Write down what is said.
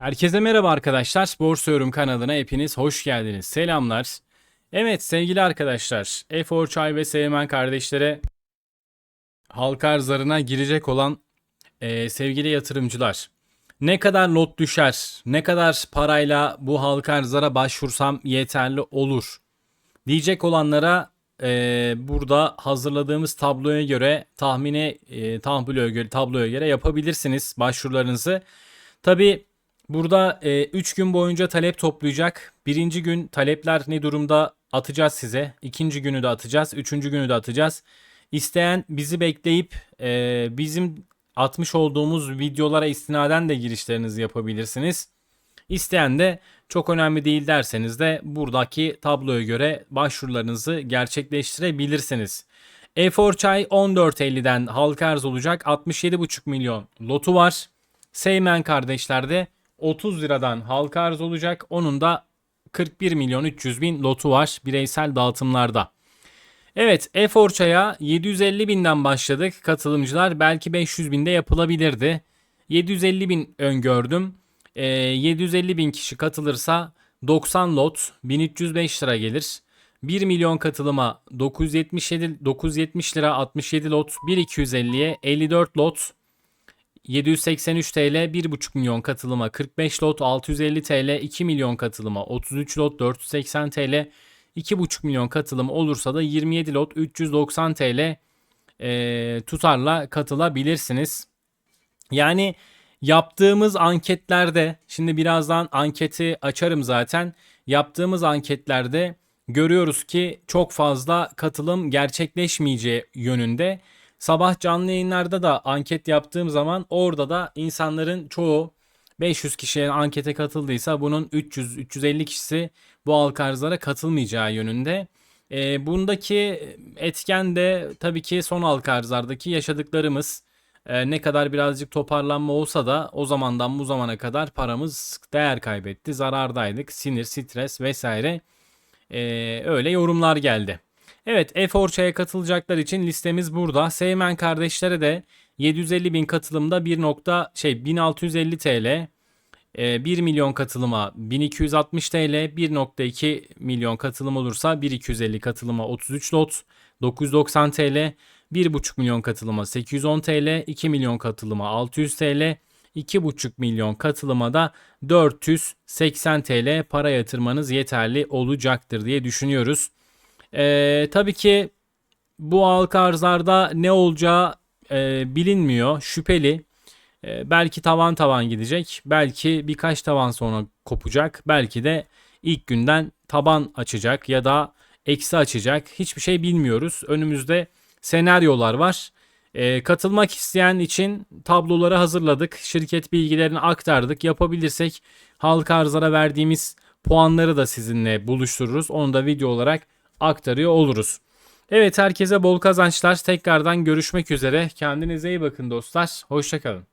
Herkese merhaba arkadaşlar. Borsa Yorum kanalına hepiniz hoş geldiniz. Selamlar. Evet sevgili arkadaşlar, Efor Çay ve Seymen kardeşlere halka arzlarına girecek olan eee, sevgili yatırımcılar. Ne kadar lot düşer, ne kadar parayla bu halka arzlara başvursam yeterli olur diyecek olanlara eee, burada hazırladığımız tabloya göre tahmini eee, tabloya göre, tabloya göre yapabilirsiniz başvurularınızı. Tabi burada 3 gün boyunca talep toplayacak. Birinci gün talepler ne durumda atacağız size. İkinci günü de atacağız. Üçüncü günü de atacağız. İsteyen bizi bekleyip e, bizim atmış olduğumuz videolara istinaden de girişlerinizi yapabilirsiniz. İsteyen de çok önemli değil derseniz de buradaki tabloya göre başvurularınızı gerçekleştirebilirsiniz. E4 çay 14.50'den halka arz olacak 67,5 milyon lotu var. Seymen kardeşlerde 30 liradan halka arz olacak. Onun da 41 milyon 300 bin lotu var bireysel dağıtımlarda. Evet E-Força'ya 750 binden başladık katılımcılar. Belki 500 binde yapılabilirdi. 750 bin öngördüm. Ee, 750 bin kişi katılırsa 90 lot 1305 lira gelir. 1 milyon katılıma 977 970 lira 67 lot 1250'ye 54 lot 783 TL 1,5 milyon katılıma 45 lot 650 TL 2 milyon katılıma 33 lot 480 TL 2,5 milyon katılım olursa da 27 lot 390 TL e, tutarla katılabilirsiniz. Yani yaptığımız anketlerde şimdi birazdan anketi açarım zaten. Yaptığımız anketlerde görüyoruz ki çok fazla katılım gerçekleşmeyeceği yönünde. Sabah canlı yayınlarda da anket yaptığım zaman orada da insanların çoğu 500 kişiye ankete katıldıysa bunun 300-350 kişisi bu halka arzlara katılmayacağı yönünde. E, bundaki etken de tabii ki son halka arzlardaki yaşadıklarımız. E, ne kadar birazcık toparlanma olsa da o zamandan bu zamana kadar paramız değer kaybetti. Zarardaydık. Sinir, stres vesaire. E, öyle yorumlar geldi. Evet E-Força'ya katılacaklar için listemiz burada. Seymen kardeşlere de 750 bin katılımda 1 nokta şey 1650 TL. 1 milyon katılıma 1260 TL, 1.2 milyon katılım olursa 1250 katılıma 33 lot 990 TL, 1.5 milyon katılıma 810 TL, 2 milyon katılıma 600 TL, 2.5 milyon katılıma da 480 TL para yatırmanız yeterli olacaktır diye düşünüyoruz. Ee, tabii ki bu halka arzlarda ne olacağı e, bilinmiyor, şüpheli. E, belki tavan tavan gidecek, belki birkaç tavan sonra kopacak, belki de ilk günden taban açacak ya da eksi açacak. Hiçbir şey bilmiyoruz. Önümüzde senaryolar var. E, katılmak isteyen için tabloları hazırladık. Şirket bilgilerini aktardık. Yapabilirsek halka arzlara verdiğimiz puanları da sizinle buluştururuz. Onu da video olarak aktarıyor oluruz. Evet herkese bol kazançlar. Tekrardan görüşmek üzere. Kendinize iyi bakın dostlar. Hoşçakalın.